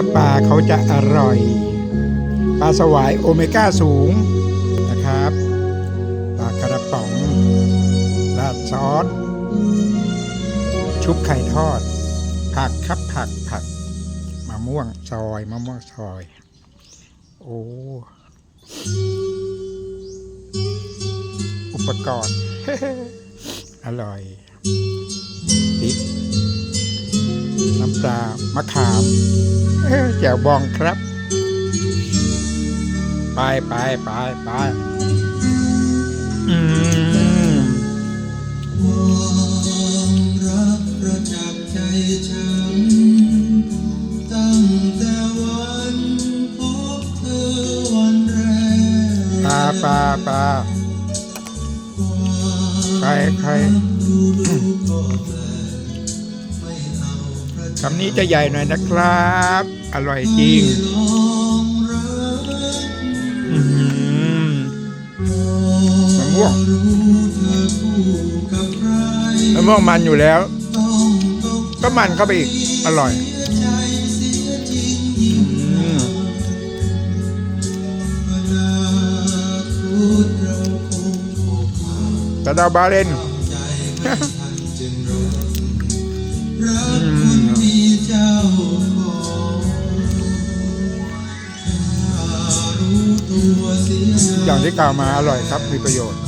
อปลาเขาจะอร่อย ปลาสวายโอเมก้าสูงนะครับปลากระป๋องราดซอสชุบไข่ทอด ผักครับผักผักมะม่วงซอยมะม่วงซอย โอ้อุปกรณ์ อร่อยพริกน้ำปลามะขามอ แจ่วบองครับ ไปไปไปไปอืมความรักประจับใจฉันตั้งแต่วันพบเธอวันแรกปลาปลาปลาใครใคร คำนี้จะใหญ่หน่อยนะครับ อร่อยจริงลองรักอืมมะม่วงรู้เธอคู่กับใครมะม่วงมันอยู่แล้วต้องตกก็มันเข้าไปอีก อร่อยเสียใจเสียจริงยิ่งอืมอนาคตเราคงพบผ่านกระดาวบาเลนใอย่างที่กล่าวมาอร่อยครับมีประโยชน์